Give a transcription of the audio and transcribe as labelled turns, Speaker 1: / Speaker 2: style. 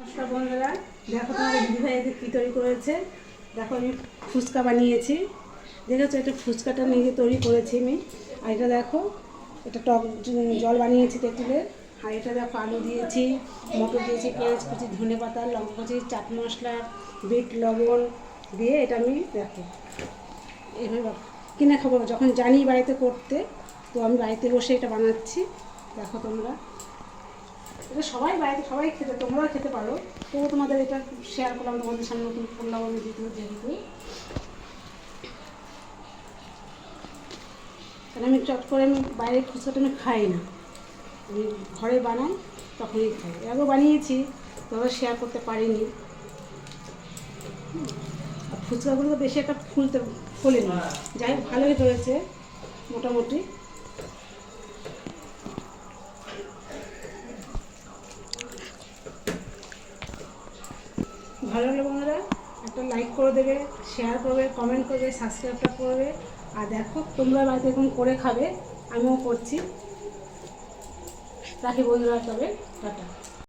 Speaker 1: নমস্কার বন্ধুরা। দেখো তোমাদের দিদিভাই এদের কী তৈরি করেছে। দেখো আমি ফুচকা বানিয়েছি। দেখেছ? এটা ফুচকাটা নিজে তৈরি করেছি আমি। আর এটা দেখো, এটা টক জল বানিয়েছি তেঁতুলের আর এটা দেখো আলু দিয়েছি, মটর দিয়েছি, পেঁয়াজ কুচি, ধনে পাতা, লঙ্কা কুচি, চাট মশলা, বিট, লবণ দিয়ে এটা আমি দেখো এভাবে কিনে খাব। যখন জানি বাড়িতে করতে, তো আমি বাড়িতে বসে এটা বানাচ্ছি। দেখো তোমরা। এটা সবাই বাড়িতে সবাই খেতে, তোমরাও খেতে পারো। তবু তোমাদের এটা শেয়ার করলাম, তোমাদের সামনে নতুন করলাম আমি যেহেতু যেহেতু কারণ আমি চট করে আমি বাইরের ফুচকাটা আমি খাই না। আমি ঘরে বানাই, তখনই খাই। আগেও বানিয়েছি, তবে শেয়ার করতে পারিনি। ফুচকাগুলো তো বেশি একটা ফুলতে ফোলেনি। যাই হোক, ভালোই হয়েছে, মোটামুটি। ভালো লাগলে বন্ধুরা, একটা লাইক করে দেবে শেয়ার করবে কমেন্ট করবে সাবস্ক্রাইবটা করবে। আর দেখো, তোমরা বাড়িতে এরকম করে খাবে, আমিও করছি। রাখি বন্ধুরা তবে টাটা।